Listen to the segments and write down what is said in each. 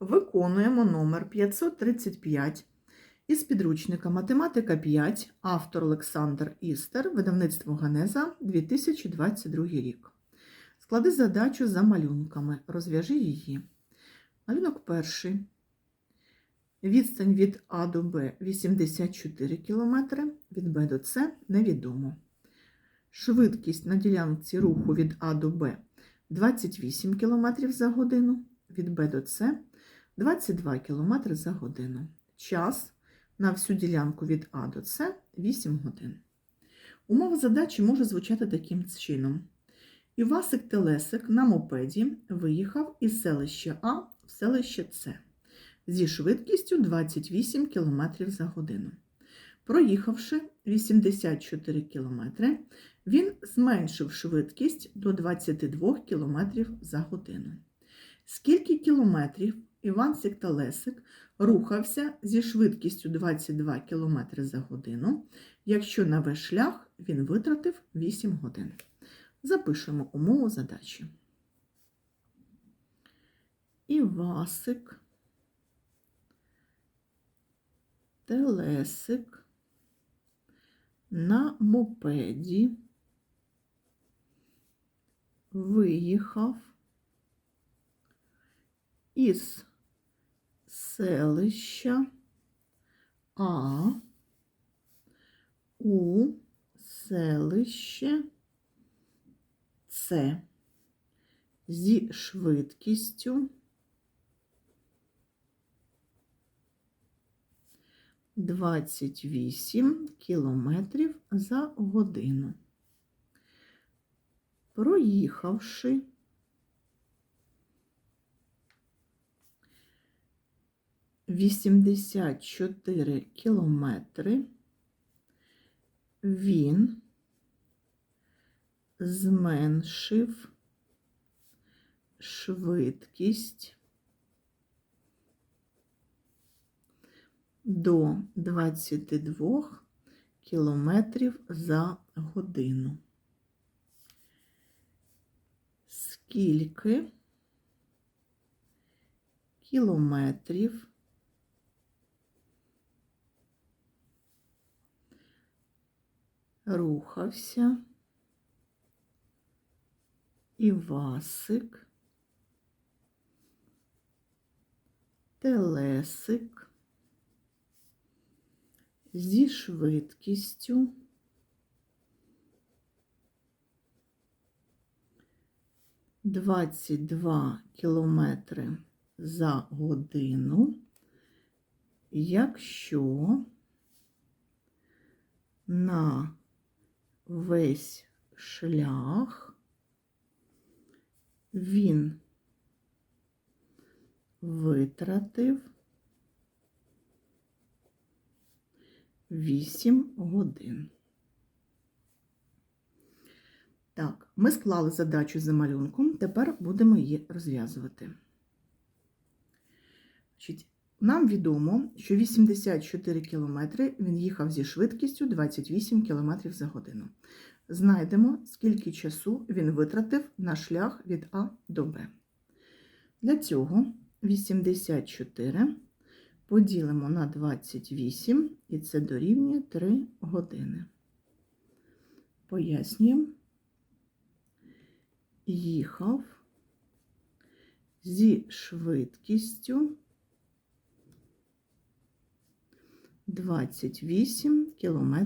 Виконуємо номер 535 із підручника Математика 5, автор Олександр Істер, видавництво Ганеза, 2022 рік. Склади задачу за малюнками. Розв'яжи її. Малюнок перший. Відстань від А до Б 84 км, від Б до С невідомо. Швидкість на ділянці руху від А до Б 28 км за годину, від Б до С 22 км за годину. Час на всю ділянку від А до С 8 годин. Умова задачі може звучати таким чином. Івасик Телесик на мопеді виїхав із селища А в селище С зі швидкістю 28 км за годину. Проїхавши 84 км, він зменшив швидкість до 22 км за годину. Скільки кілометрів Іван Сікталесик рухався зі швидкістю 22 км за годину, якщо на весь шлях він витратив 8 годин? Запишемо умову задачі. Івасик, Телесик на мопеді виїхав із селища А у селище С зі швидкістю 28 кілометрів за годину. Проїхавши вісімдесят чотири кілометри, він зменшив швидкість до 22 кілометрів за годину. Скільки кілометрів рухався. Івасик, Телесик. Зі швидкістю. Двадцять два кілометри за годину, якщо на весь шлях він витратив 8 годин. Так, ми склали задачу за малюнком, тепер будемо її розв'язувати. Значить, Нам відомо, що 84 км він їхав зі швидкістю 28 км за годину. Знайдемо, скільки часу він витратив на шлях від А до Б. Для цього 84 поділимо на 28, і це дорівнює 3 години. Пояснюємо. Їхав зі швидкістю 28 км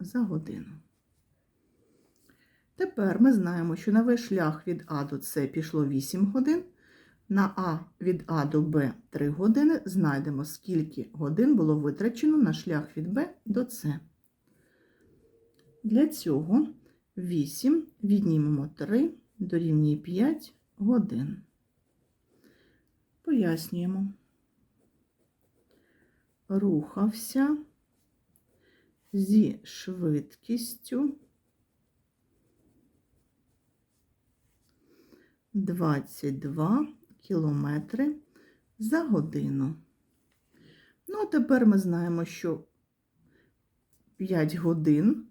за годину. Тепер ми знаємо, що на весь шлях від А до С пішло 8 годин. На А від А до Б 3 години знайдемо, скільки годин було витрачено на шлях від Б до С. Для цього 8 віднімемо 3 дорівнює 5 годин. Пояснюємо. Рухався зі швидкістю 22 кілометри за годину. Ну, а тепер ми знаємо, що 5 годин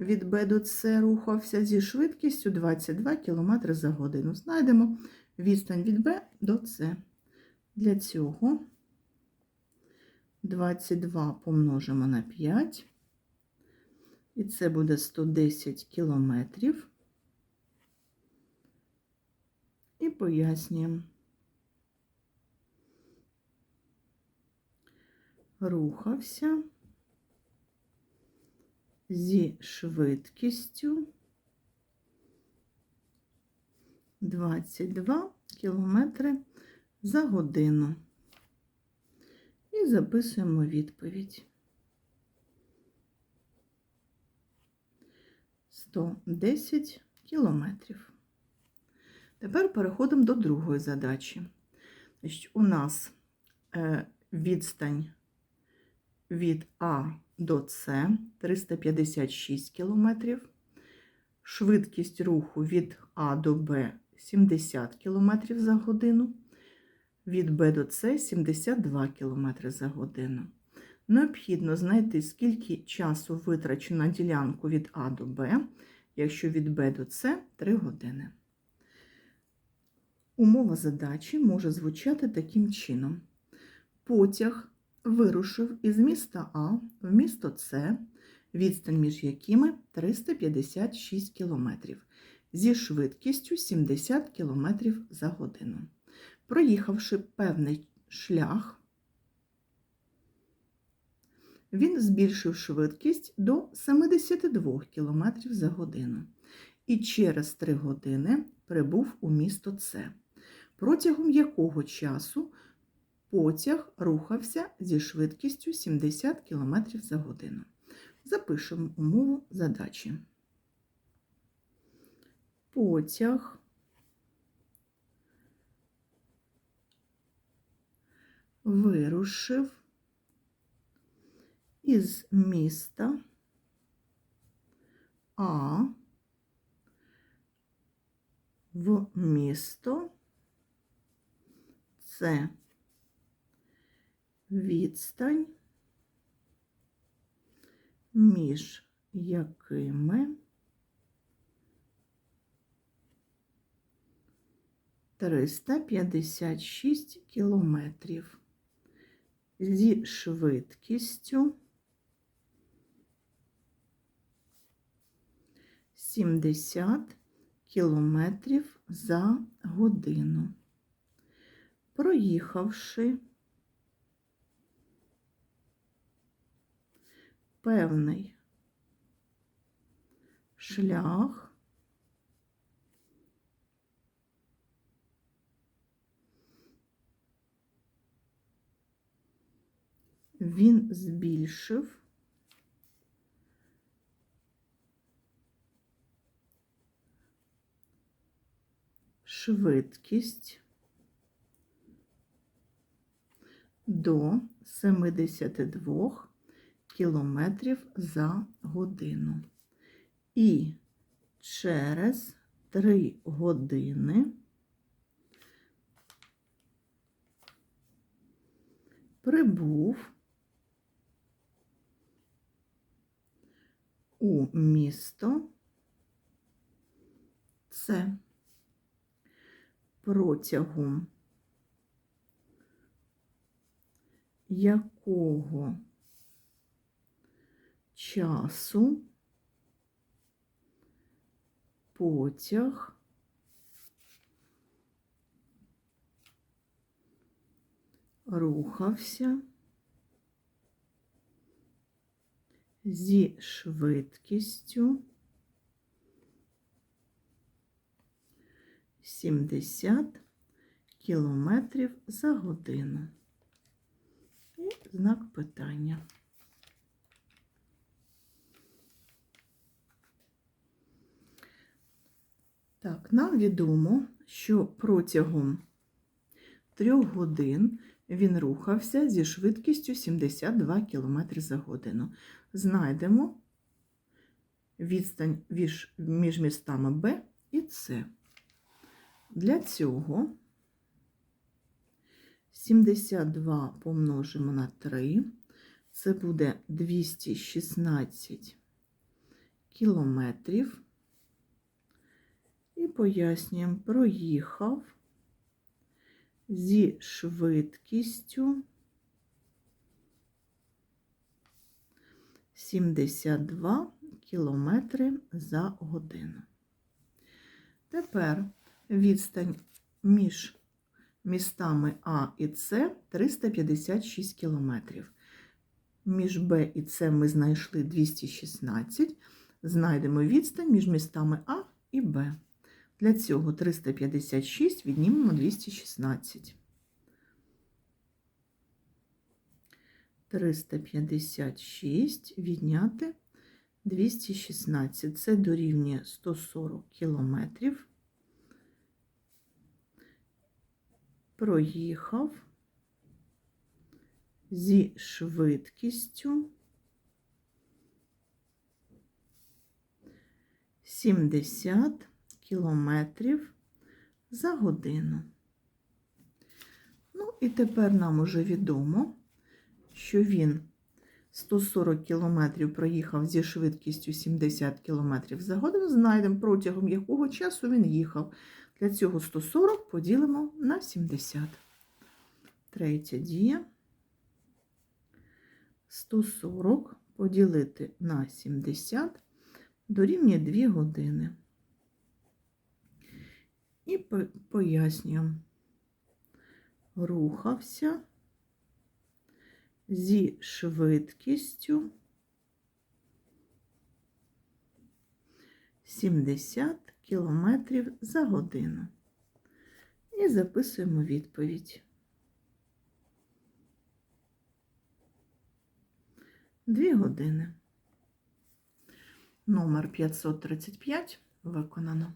від Б до С рухався зі швидкістю 22 км за годину. Знайдемо відстань від Б до С. Для цього 22 помножимо на 5, і це буде 110 кілометрів. І пояснюємо. Рухався зі швидкістю 22 кілометри за годину. І записуємо відповідь. 110 кілометрів. Тепер переходимо до другої задачі. У нас е, відстань від А до С 356 кілометрів, швидкість руху від А до Б 70 км за годину, від Б до С 72 км за годину. Необхідно знайти, скільки часу витрачено на ділянку від А до Б, якщо від Б до С 3 години. Умова задачі може звучати таким чином: потяг вирушив із міста А в місто С, відстань між якими 356 км, зі швидкістю 70 км за годину. Проїхавши певний шлях, він збільшив швидкість до 72 км за годину і через 3 години прибув у місто С, протягом якого часу потяг рухався зі швидкістю 70 км за годину. Запишемо умову задачі. Потяг вирушив із міста А в місто С. Відстань, між якими триста п'ятдесят шість кілометрів зі швидкістю сімдесят кілометрів за годину. Проїхавши певний шлях він збільшив швидкість до 72 кілометрів за годину. І через 3 години прибув у місто. С протягом якого часу потяг рухався зі швидкістю 70 кілометрів за годину. І знак питання. Так, нам відомо, що протягом трьох годин він рухався зі швидкістю 72 км за годину. Знайдемо відстань між містами Б і С. Для цього 72 помножимо на 3, це буде 216 кілометрів. І пояснюємо, проїхав зі швидкістю 72 кілометри за годину. Тепер відстань між містами А і С 356 кілометрів. Між Б і С ми знайшли 216. Знайдемо відстань між містами А і Б. Для цього 356 віднімемо 216. 356 відняти 216. Це дорівнює 140 кілометрів. Проїхав зі швидкістю 70 кілометрів за годину. Ну, і тепер нам уже відомо, що він 140 кілометрів проїхав зі швидкістю 70 кілометрів за годину. Знайдемо, протягом якого часу він їхав. Для цього 140 поділимо на 70. Третя дія. 140 поділити на 70 дорівнює 2 години. І по- пояснюємо. Рухався зі швидкістю 70 кілометрів за годину. І записуємо відповідь. Дві години. Номер 535 виконано.